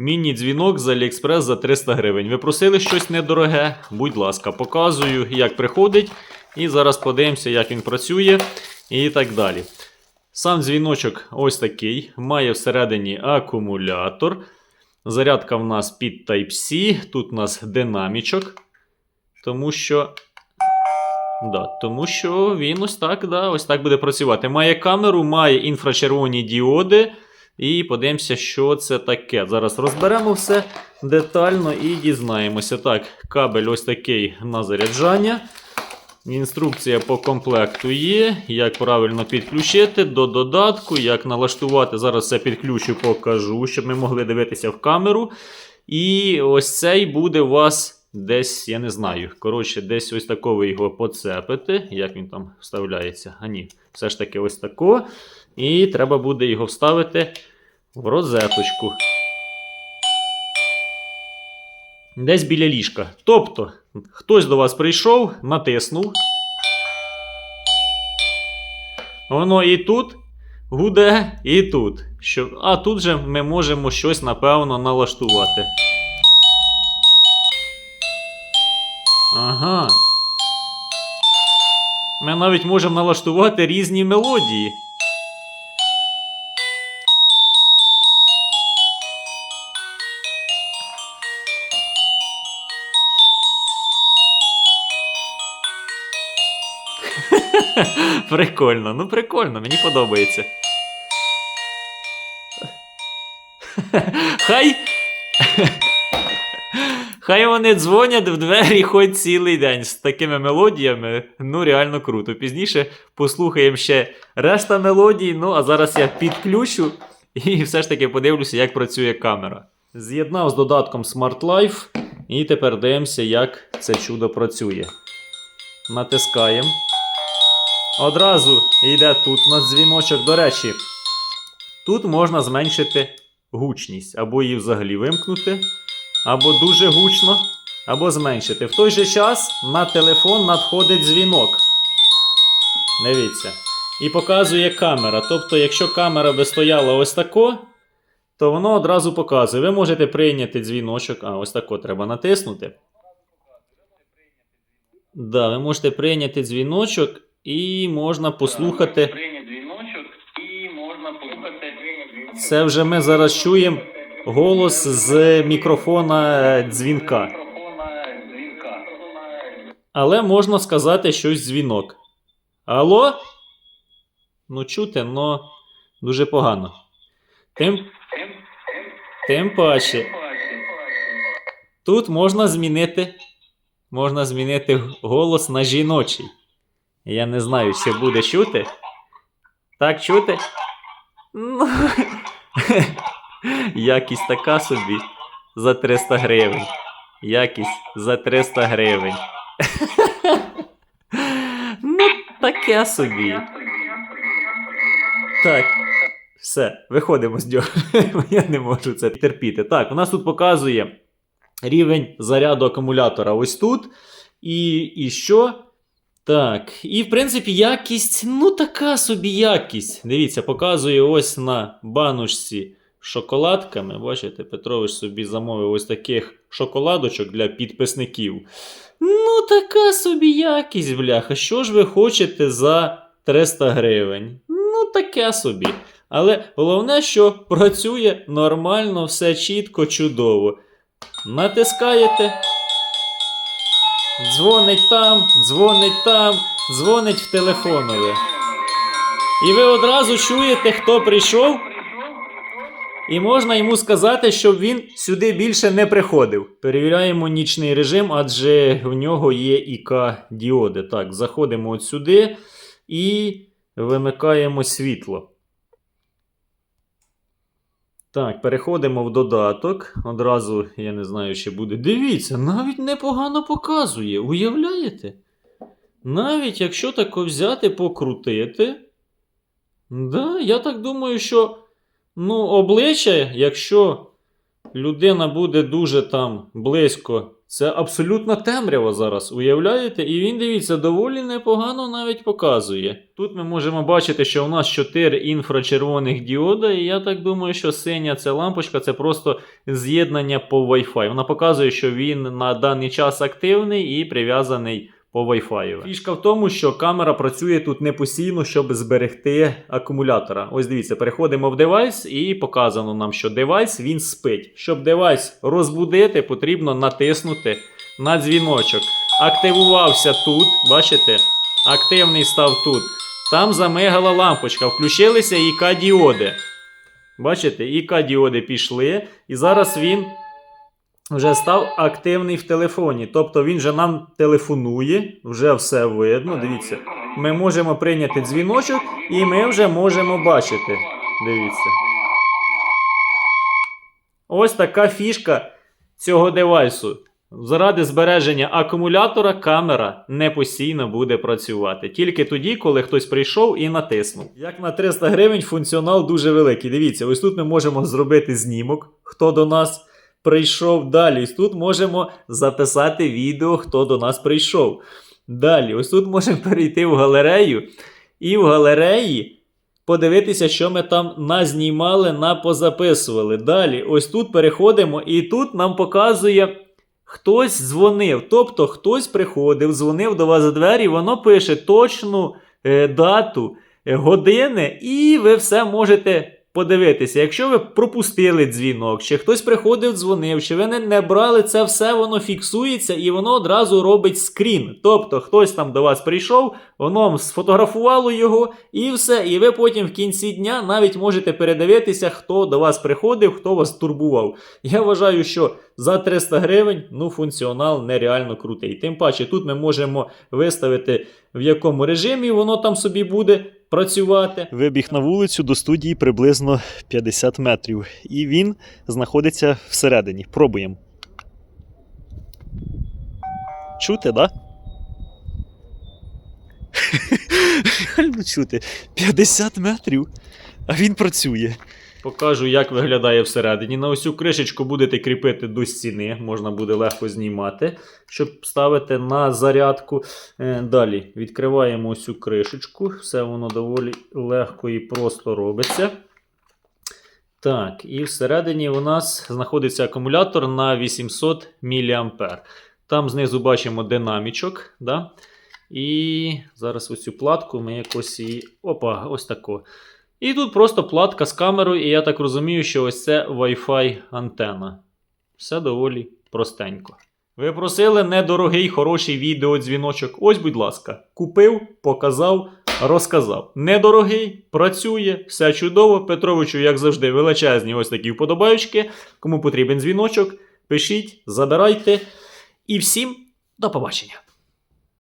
Міні-дзвінок з Aliexpress за 300 гривень. Ви просили щось недороге? Будь ласка, показую, як приходить. І зараз подивимося, як він працює і так далі. Сам дзвіночок ось такий. Має всередині акумулятор. Зарядка в нас під Type-C. Тут у нас динамічок. Тому що. Да, тому що він ось так, да, ось так буде працювати. Має камеру, має інфрачервоні діоди. І подивимося, що це таке. Зараз розберемо все детально і дізнаємося. Так, кабель ось такий на заряджання. Інструкція по комплекту є. Як правильно підключити до додатку, як налаштувати. Зараз все підключу, покажу, щоб ми могли дивитися в камеру. І ось цей буде у вас десь, я не знаю. Коротше, десь ось тако ви його поцепите. Як він там вставляється? А ні, все ж таки ось тако. І треба буде його вставити в розеточку. Десь біля ліжка. Тобто, хтось до вас прийшов, натиснув. Воно і тут гуде, і тут. Що... А тут же ми можемо щось, напевно, налаштувати. Ага. Ми навіть можемо налаштувати різні мелодії. Прикольно, ну прикольно, мені подобається. Хай. Хай вони дзвонять в двері хоч цілий день з такими мелодіями. Ну, реально круто. Пізніше послухаємо ще решта мелодій. Ну, а зараз я підключу і все ж таки подивлюся, як працює камера. З'єднав з додатком Smart Life, і тепер дивимося, як це чудо працює. Натискаємо. Одразу йде тут у нас дзвіночок. До речі, тут можна зменшити гучність, або її взагалі вимкнути, або дуже гучно, або зменшити. В той же час на телефон надходить дзвінок. Дивіться. І показує камера. Тобто, якщо камера би стояла ось тако, то воно одразу показує. Ви можете прийняти дзвіночок. А, ось тако треба натиснути. Да, ви можете прийняти дзвіночок і можна послухати. Це вже ми зараз чуємо голос з мікрофона дзвінка. Мікрофона дзвінка. Але можна сказати щось дзвінок. Алло? Ну, чути, но дуже погано. Тим, тим паче, тут можна змінити. Можна змінити голос на жіночий. Я не знаю, чи буде чути. Так, чути? Ну, якість така собі за 300 гривень. Якість за 300 гривень. ну, таке собі. Так. Все, виходимо з нього. Я не можу це терпіти. Так, у нас тут показує рівень заряду акумулятора ось тут. І, і що? Так, і в принципі, якість, ну така собі якість. Дивіться, показує ось на баночці шоколадками. Бачите, Петрович собі замовив ось таких шоколадочок для підписників. Ну, така собі якість, бляха. Що ж ви хочете за 300 гривень? Ну, таке собі. Але головне, що працює нормально, все чітко, чудово. Натискаєте. Дзвонить там, дзвонить там, дзвонить в телефонові. І ви одразу чуєте, хто прийшов, і можна йому сказати, щоб він сюди більше не приходив. Перевіряємо нічний режим, адже в нього є ік діоди. Так, заходимо от сюди і вимикаємо світло. Так, переходимо в додаток. Одразу, я не знаю, що буде. Дивіться, навіть непогано показує. Уявляєте? Навіть якщо тако взяти, покрутити. Да, я так думаю, що ну, обличчя, якщо людина буде дуже там близько. Це абсолютно темрява зараз, уявляєте? І він, дивіться, доволі непогано навіть показує. Тут ми можемо бачити, що у нас 4 інфрачервоних діода, і я так думаю, що синя ця лампочка це просто з'єднання по Wi-Fi. Вона показує, що він на даний час активний і прив'язаний по Wi-Fi. Фішка в тому, що камера працює тут не постійно, щоб зберегти акумулятора. Ось дивіться, переходимо в девайс і показано нам, що девайс він спить. Щоб девайс розбудити, потрібно натиснути на дзвіночок. Активувався тут, бачите? Активний став тут. Там замигала лампочка, включилися ІК-діоди. Бачите, ІК-діоди пішли, і зараз він вже став активний в телефоні. Тобто він же нам телефонує, вже все видно. Дивіться, ми можемо прийняти дзвіночок, і ми вже можемо бачити. Дивіться. Ось така фішка цього девайсу. Заради збереження акумулятора камера не постійно буде працювати. Тільки тоді, коли хтось прийшов і натиснув. Як на 300 гривень функціонал дуже великий. Дивіться, ось тут ми можемо зробити знімок, хто до нас прийшов. Далі, ось тут можемо записати відео, хто до нас прийшов. Далі, ось тут можемо перейти в галерею, і в галереї подивитися, що ми там назнімали, напозаписували. Далі, ось тут переходимо, і тут нам показує. Хтось дзвонив, тобто хтось приходив, дзвонив до вас за двері, воно пише точну е, дату, е, години, і ви все можете подивитися. Якщо ви пропустили дзвінок, чи хтось приходив, дзвонив, чи ви не, брали, це все воно фіксується і воно одразу робить скрін. Тобто хтось там до вас прийшов, воно сфотографувало його, і все. І ви потім в кінці дня навіть можете передивитися, хто до вас приходив, хто вас турбував. Я вважаю, що за 300 гривень ну, функціонал нереально крутий. Тим паче, тут ми можемо виставити, в якому режимі воно там собі буде працювати. Вибіг на вулицю до студії приблизно 50 метрів. І він знаходиться всередині. Пробуємо. Чути, да? Реально чути. 50 метрів, а він працює. Покажу, як виглядає всередині. На цю кришечку будете кріпити до стіни, можна буде легко знімати, щоб ставити на зарядку. Е, Далі відкриваємо ось кришечку. Все воно доволі легко і просто робиться. Так, і всередині у нас знаходиться акумулятор на 800 мА. Там знизу бачимо динамічок. Да? І зараз ось цю платку ми якось її. Опа, ось тако. І тут просто платка з камерою, і я так розумію, що ось це Wi-Fi антена. Все доволі простенько. Ви просили недорогий хороший відеодзвіночок. Ось, будь ласка, купив, показав, розказав. Недорогий, працює, все чудово. Петровичу, як завжди, величезні ось такі вподобаючки. Кому потрібен дзвіночок, пишіть, забирайте. І всім до побачення!